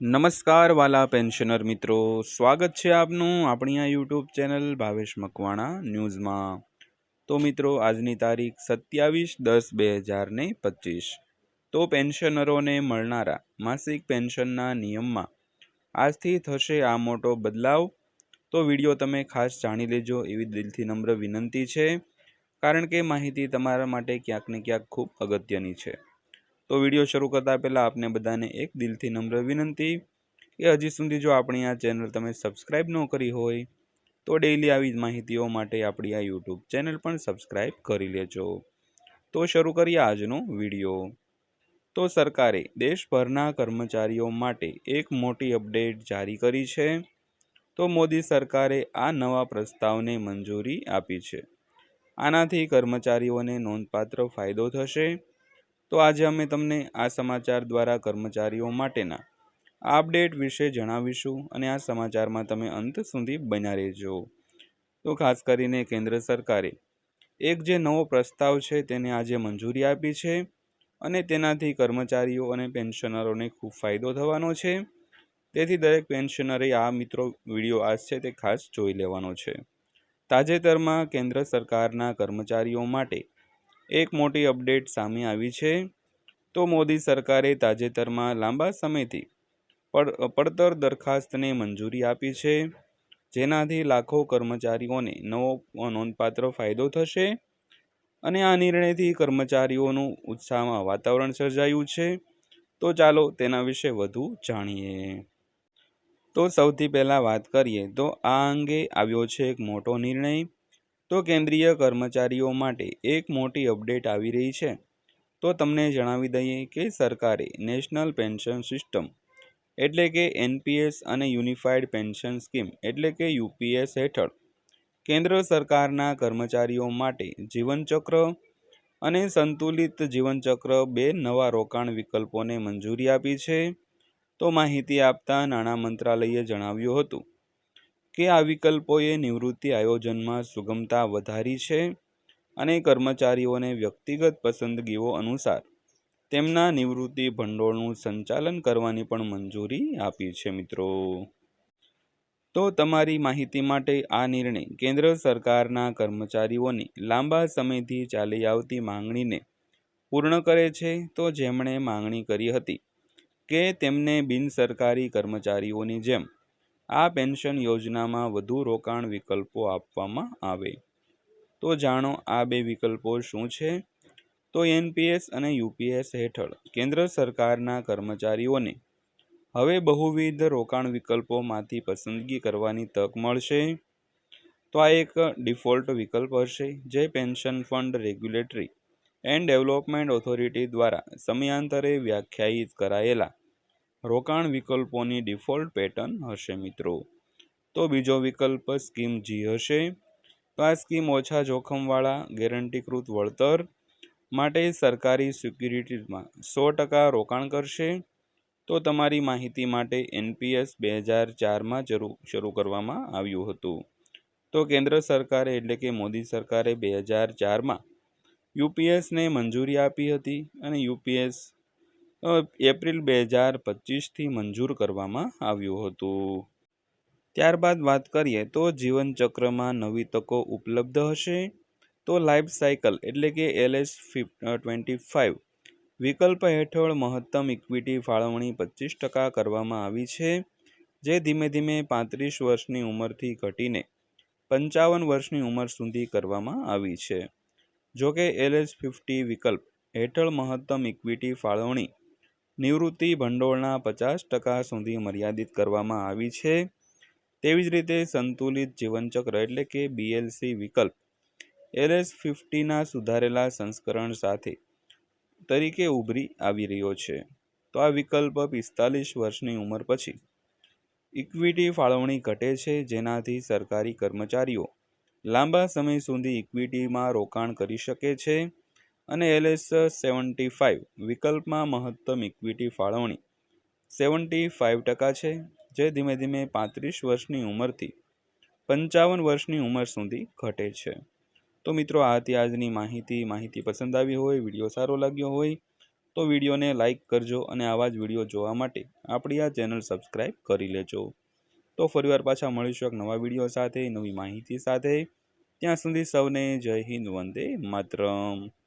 નમસ્કાર વાલા પેન્શનર મિત્રો. સ્વાગત છે આપનું આપણી આ યુટ્યુબ ચેનલ ભાવેશ મકવાણા ન્યૂઝમાં. તો મિત્રો, આજની તારીખ સત્યાવીસ દસ બે હજાર ને પચીસ. તો પેન્શનરોને મળનારા માસિક પેન્શનના નિયમમાં આજથી થશે આ મોટો બદલાવ. તો વીડિયો તમે ખાસ જાણી લેજો એવી દિલથી નમ્ર વિનંતી છે. કારણ કે માહિતી તમારા માટે ક્યાંક ને ક્યાંક ખૂબ અગત્યની છે. તો વીડિયો શરૂ કરતાં પહેલાં આપને બધાને એક દિલથી નમ્ર વિનંતી કે હજી સુધી જો આપણી આ ચેનલ તમે સબસ્ક્રાઈબ ન કરી હોય, તો ડેઈલી આવી માહિતીઓ માટે આપણી આ યુટ્યુબ ચેનલ પણ સબસ્ક્રાઈબ કરી લેજો. તો શરૂ કરીએ આજનો વીડિયો. તો સરકારે દેશભરના કર્મચારીઓ માટે એક મોટી અપડેટ જારી કરી છે. તો મોદી સરકારે આ નવા પ્રસ્તાવને મંજૂરી આપી છે. આનાથી કર્મચારીઓને નોંધપાત્ર ફાયદો થશે. તો આજે અમે તમને આ સમાચાર દ્વારા કર્મચારીઓ માટેના આ અપડેટ વિશે જણાવીશું અને આ સમાચારમાં તમે અંત સુધી બન્યા રહેજો. તો ખાસ કરીને કેન્દ્ર સરકારે એક જે નવો પ્રસ્તાવ છે તેને આજે મંજૂરી આપી છે અને તેનાથી કર્મચારીઓ અને પેન્શનરોને ખૂબ ફાયદો થવાનો છે. તેથી દરેક પેન્શનરે આ મિત્રો વીડિયો આજ છે તે ખાસ જોઈ લેવાનો છે. તાજેતરમાં કેન્દ્ર સરકારના કર્મચારીઓ માટે એક મોટી અપડેટ સામે આવી છે. તો મોદી સરકારે તાજેતરમાં લાંબા સમયથી પડતર દરખાસ્તને મંજૂરી આપી છે. જેનાથી લાખો કર્મચારીઓને નવો નોંધપાત્ર ફાયદો થશે અને આ નિર્ણયથી કર્મચારીઓનું ઉત્સાહમાં વાતાવરણ સર્જાયું છે. તો ચાલો તેના વિશે વધુ જાણીએ. તો સૌથી પહેલાં વાત કરીએ તો આ અંગે આવ્યો છે એક મોટો નિર્ણય. તો કેન્દ્રીય કર્મચારીઓ માટે એક મોટી અપડેટ આવી રહી છે. તો તમને જણાવી દઈએ કે સરકારે નેશનલ પેન્શન સિસ્ટમ એટલે કે એનપીએસ અને યુનિફાઈડ પેન્શન સ્કીમ એટલે કે યુપીએસ હેઠળ કેન્દ્ર સરકારના કર્મચારીઓ માટે જીવનચક્ર અને સંતુલિત જીવનચક્ર બે નવા રોકાણ વિકલ્પોને મંજૂરી આપી છે. તો માહિતી આપતા નાણાં મંત્રાલયે જણાવ્યું હતું. કે આ વિકલ્પોએ નિવૃત્તિ આયોજનમાં સુગમતા વધારી છે અને કર્મચારીઓને વ્યક્તિગત પસંદગીઓ અનુસાર તેમના નિવૃત્તિ ભંડોળનું સંચાલન કરવાની પણ મંજૂરી આપી છે, મિત્રો. તો તમારી માહિતી માટે આ નિર્ણય કેન્દ્ર સરકારના કર્મચારીઓની લાંબા સમયથી ચાલી આવતી માંગણીને પૂર્ણ કરે છે. તો જેમણે માંગણી કરી હતી કે તેમને બિનસરકારી કર્મચારીઓની જેમ આ પેન્શન યોજનામાં વધુ રોકાણ વિકલ્પો આપવામાં આવે. તો જાણો આ બે વિકલ્પો શું છે? તો એનપીએસ અને યુપીએસ હેઠળ કેન્દ્ર સરકારના કર્મચારીઓને હવે બહુવિધ રોકાણ વિકલ્પોમાંથી પસંદગી કરવાની તક મળશે. તો આ એક ડિફોલ્ટ વિકલ્પ હશે જે pension fund regulatory and development authority દ્વારા સમયાંતરે વ્યાખ્યાયિત કરાયેલા રોકાણ વિકલ્પોની ડિફોલ્ટ પેટર્ન હશે મિત્રો. તો બીજો વિકલ્પ સ્કીમ જી હશે. તો આ સ્કીમ ઓછા જોખમવાળા, ગેરંટીકૃત વળતર માટે સરકારી સિક્યુરિટીઝમાં સો ટકા રોકાણ કરશે. તો તમારી માહિતી માટે એનપીએસ બે હજાર ચારમાં જરૂ શરૂ કરવામાં આવ્યું હતું. તો કેન્દ્ર સરકારે એટલે કે મોદી સરકારે બે હજાર ચારમાં યુપીએસને મંજૂરી આપી હતી અને યુપીએસ એપ્રિલ બે હજાર પચીસથી મંજૂર કરવામાં આવ્યું હતું. ત્યારબાદ વાત કરીએ તો જીવનચક્રમાં નવી તકો ઉપલબ્ધ હશે તો લાઈફ સાયકલ એટલે કે એલએસ ટ્વેન્ટી ફાઇવ વિકલ્પ હેઠળ મહત્તમ ઇક્વિટી ફાળવણી પચીસ ટકા કરવામાં આવી છે, જે ધીમે ધીમે પાંત્રીસ વર્ષની ઉંમરથી ઘટીને પંચાવન વર્ષની ઉંમર સુધી કરવામાં આવી છે. જોકે એલએસ ફિફ્ટી વિકલ્પ હેઠળ મહત્તમ ઇક્વિટી ફાળવણી નિવૃત્તિ ભંડોળના પચાસ ટકા સુધી મર્યાદિત કરવામાં આવી છે. તેવી જ રીતે સંતુલિત જીવનચક્ર એટલે કે બીએલસી વિકલ્પ એલએસ ફિફ્ટીના સુધારેલા સંસ્કરણ સાથે તરીકે ઉભરી આવી રહ્યો છે. તો આ વિકલ્પ પિસ્તાલીસ વર્ષની ઉંમર પછી ઇક્વિટી ફાળવણી ઘટે છે, જેનાથી સરકારી કર્મચારીઓ લાંબા સમય સુધી ઇક્વિટીમાં રોકાણ કરી શકે છે. અને એલએસ સેવન્ટી ફાઇવ વિકલ્પમાં મહત્તમ ઇક્વિટી ફાળવણી. સેવન્ટી ફાઇવ ટકા છે, જે ધીમે ધીમે પાંત્રીસ વર્ષની ઉંમરથી પંચાવન વર્ષની ઉંમર સુધી ઘટે છે. તો મિત્રો, આથી આજની માહિતી માહિતી પસંદ આવી હોય, વીડિયો સારો લાગ્યો હોય, તો વિડીયોને લાઇક કરજો અને આવા જ વીડિયો જોવા માટે આપણી આ ચેનલ સબસ્ક્રાઈબ કરી લેજો. તો ફરીવાર પાછા મળીશું એક નવા વીડિયો સાથે, નવી માહિતી સાથે. ત્યાં સુધી સૌને જય હિન્દ, વંદે માતરમ.